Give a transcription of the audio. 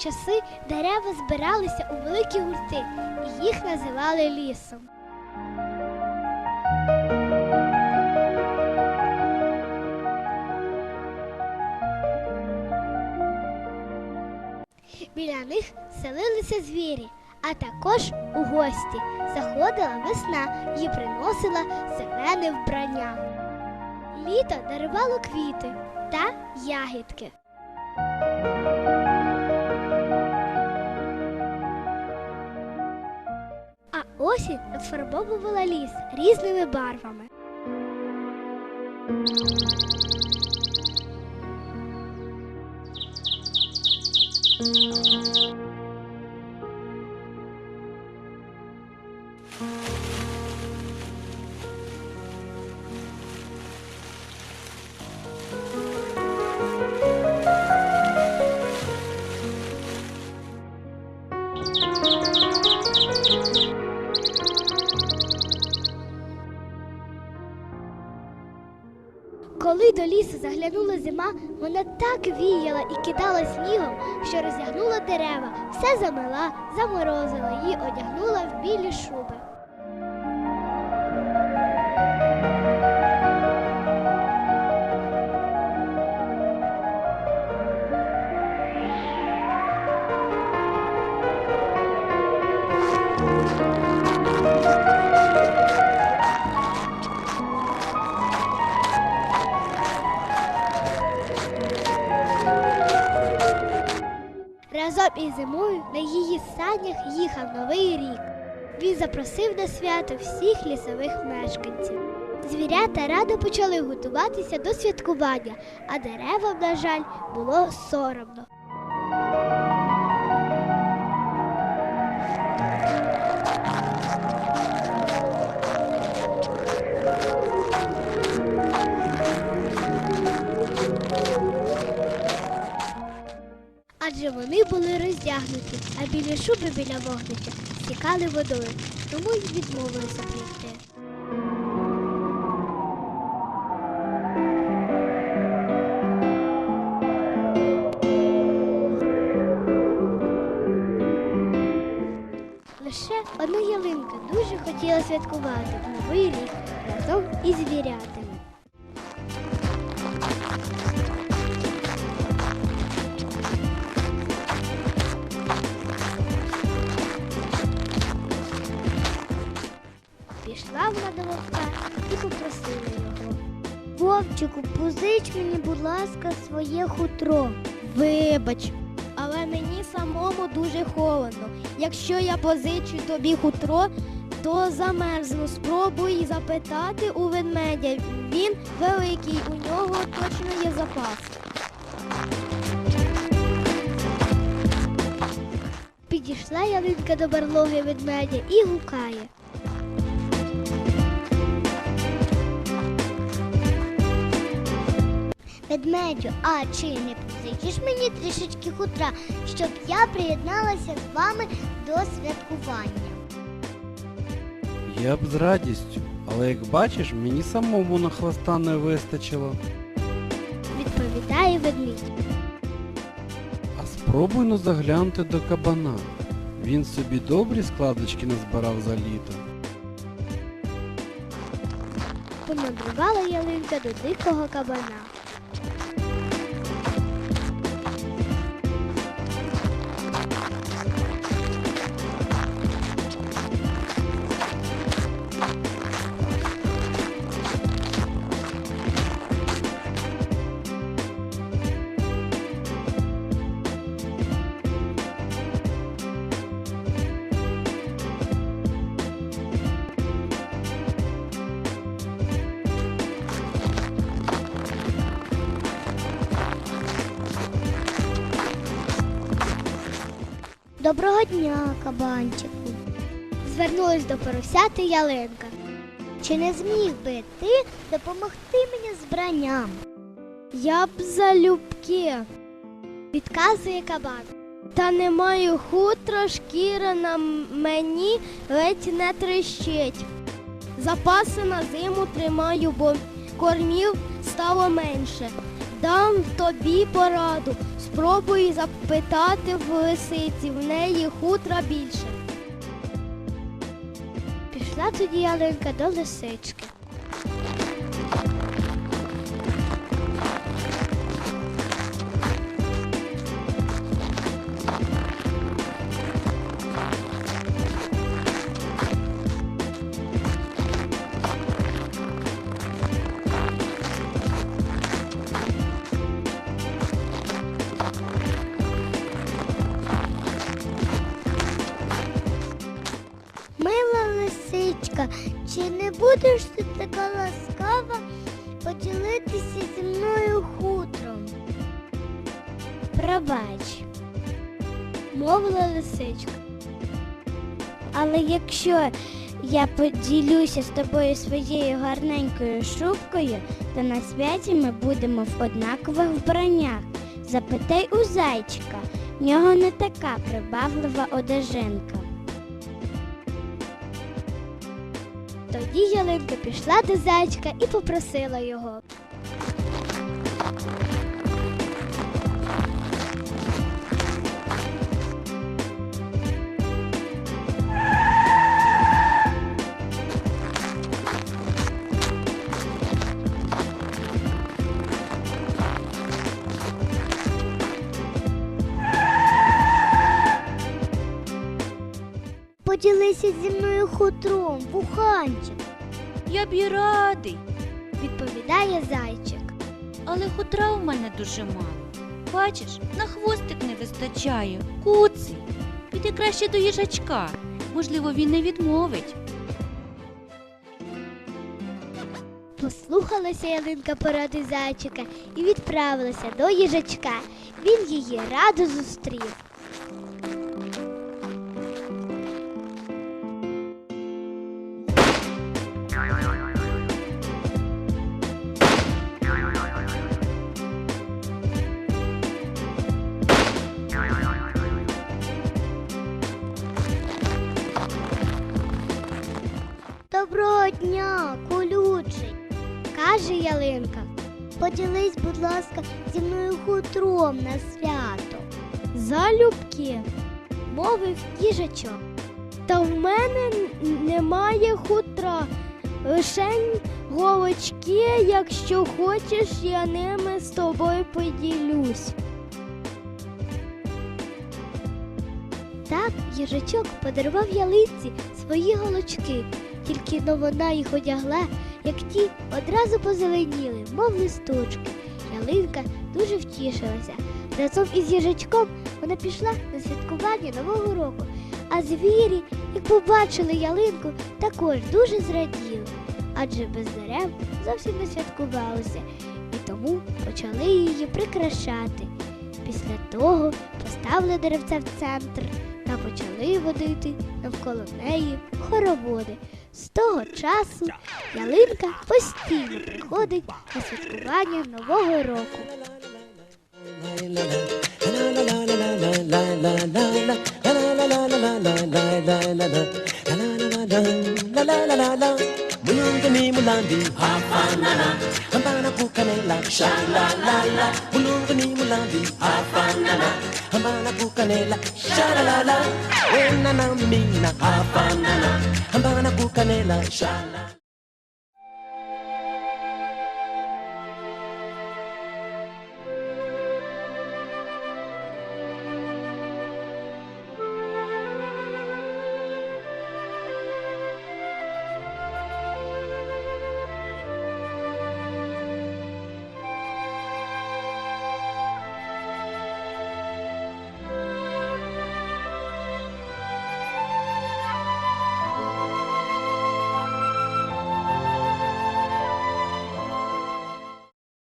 часи дерева збиралися у великі гурти, і їх називали лісом. Біля них селилися звірі, а також у гості заходила весна і приносила зелене вбрання. Літо дарувало квіти та ягідки. Осінь розфарбовувала ліс різними барвами. Коли до лісу заглянула зима, вона так віяла і кидала снігом, що розягнула дерева, все замила, заморозила і одягнула в білі шуби. Разом і зимою на її санях їхав новий рік. Він запросив на свято всіх лісових мешканців. Звірята радо почали готуватися до святкування, а деревам, на жаль, було соромно. Адже вони були роздягнуті, а білі шуби біля вогнища стікали водою, тому й відмовилися прийти. Лише одна ялинка дуже хотіла святкувати новий рік разом із звірятами. Пішла вона до вовка і попросила його. Вовчику, позич мені, будь ласка, своє хутро. Вибач, але мені самому дуже холодно. Якщо я позичу тобі хутро, то замерзну. Спробуй запитати у ведмедя. Він великий, у нього точно є запас. Підійшла ялинка до барлоги ведмедя і гукає. Ведмедю, а чи не позичиш мені трішечки хутра, щоб я приєдналася з вами до святкування? Я б з радістю, але як бачиш, мені самому на хвоста не вистачило. Відповідає ведмідь. А спробуй ну заглянути до кабана. Він собі добрі складочки назбирав за літо. Помандрувала ялинка до дикого кабана. Доброго дня, кабанчику. Звернулась до поросяти ялинка. Чи не зміг би ти допомогти мені з бранням? Я б залюбки. Відказує кабан. Та не маю хутра, шкіра на мені ледь не трещить. Запаси на зиму тримаю, бо кормів стало менше. Дам тобі пораду. спробуй запитати в лисиці, в неї хутра більше. Пішла тоді ялинка до лисички. Лисичка, чи не будеш ти така ласкава поділитися зі мною хутром? Пробач, мовила лисичка. Але якщо я поділюся з тобою своєю гарненькою шубкою, то на святі ми будемо в однакових вбраннях. Запитай у зайчика, в нього не така прибавлива одежинка. Тоді ялинка пішла до зайчика і попросила його. Поділися зі мною хутром, вуханчик, Я б і радий, відповідає зайчик. але хутра у мене дуже мало. Бачиш, на хвостик не вистачає. Куций. Піди краще до їжачка. Можливо, він не відмовить. Послухалася ялинка поради зайчика і відправилася до їжачка. Він її радо зустрів. Доброго дня, колючий, каже ялинка. Поділись, будь ласка, зі мною хутром на свято. Залюбки, мовив їжачок. Та в мене немає хутра, лише голочки, якщо хочеш, я ними з тобою поділюсь. Так їжачок подарував ялинці свої голочки, тільки но вона їх одягла, як ті одразу позеленіли, мов листочки. Ялинка дуже втішилася. Разом із їжачком вона пішла на святкування Нового року, а звірі, як побачили ялинку, також дуже зраділи, адже без дерев зовсім не святкувалося, і тому почали її прикрашати. Після того поставили деревця в центр та почали водити навколо неї хороводи. З того часу ялинка постійно приходить на святкування Нового року. Mulungani canela.